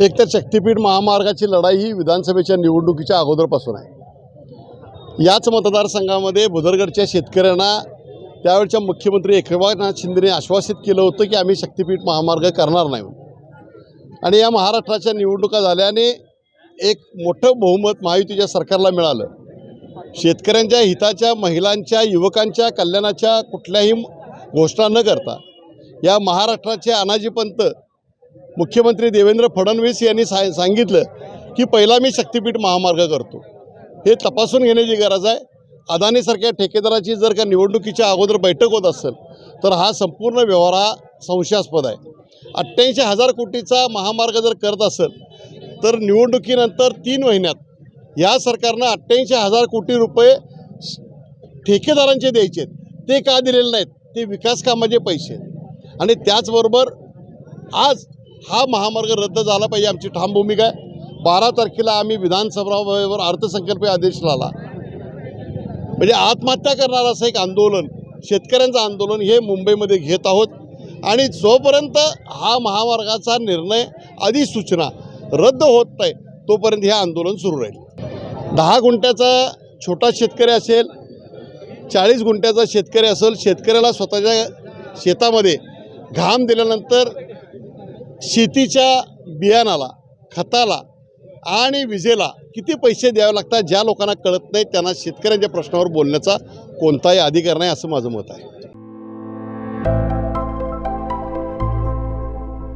एकतर शक्तीपीठ महामार्गाची लढाई ही विधानसभेच्या निवडणुकीच्या अगोदरपासून आहे. याच मतदारसंघामध्ये भुदरगडच्या शेतकऱ्यांना त्यावेळच्या मुख्यमंत्री एकनाथ शिंदेने आश्वासित केलं होतं की आम्ही शक्तीपीठ महामार्ग करणार नाही आणि या महाराष्ट्राच्या निवडणुका झाल्याने एक मोठं बहुमत महायुतीच्या सरकारला मिळालं. शेतकऱ्यांच्या हिताच्या महिलांच्या युवकांच्या कल्याणाच्या कुठल्याही घोषणा न करता या महाराष्ट्राचे अनाजीपंत मुख्यमंत्री देवेंद्र फडणवीस यांनी सा सांगितलं की पहिला मी शक्तीपीठ महामार्ग करतो हे तपासून घेण्याची गरज आहे अदानीसारख्या ठेकेदाराची जर का निवडणुकीच्या अगोदर बैठक होत असेल तर हा संपूर्ण व्यवहार हा संशयास्पद आहे अठ्ठ्याऐंशी हजार कोटीचा महामार्ग जर करत असेल तर निवडणुकीनंतर तीन महिन्यात या सरकारनं अठ्ठ्याऐंशी हजार कोटी रुपये ठेकेदारांचे द्यायचे आहेत. ते का दिलेले नाहीत ते विकास कामाचे पैसे आहेत. आणि त्याचबरोबर आज हा महामार्ग रद्द झाला पाहिजे आमची ठाम भूमिका आहे. बारा तारखेला आम्ही विधानसभावर अर्थसंकल्पीय आदेश लावला. म्हणजे आत्महत्या करणार असं एक आंदोलन शेतकऱ्यांचं आंदोलन हे मुंबईमध्ये घेत आहोत. आणि जोपर्यंत हा महामार्गाचा निर्णय अधिसूचना रद्द होत नाही तोपर्यंत हे आंदोलन सुरू राहील. दहा गुंठ्याचा छोटा शेतकरी असेल चाळीस गुंठ्याचा शेतकरी असेल शेतकऱ्याला स्वतःच्या शेतामध्ये घाम दिल्यानंतर शेतीच्या बियाणाला खताला आणि विजेला किती पैसे द्यावे लागतात ज्या लोकांना कळत नाही त्यांना शेतकऱ्यांच्या प्रश्नावर बोलण्याचा कोणताही अधिकार नाही असं माझं मत आहे.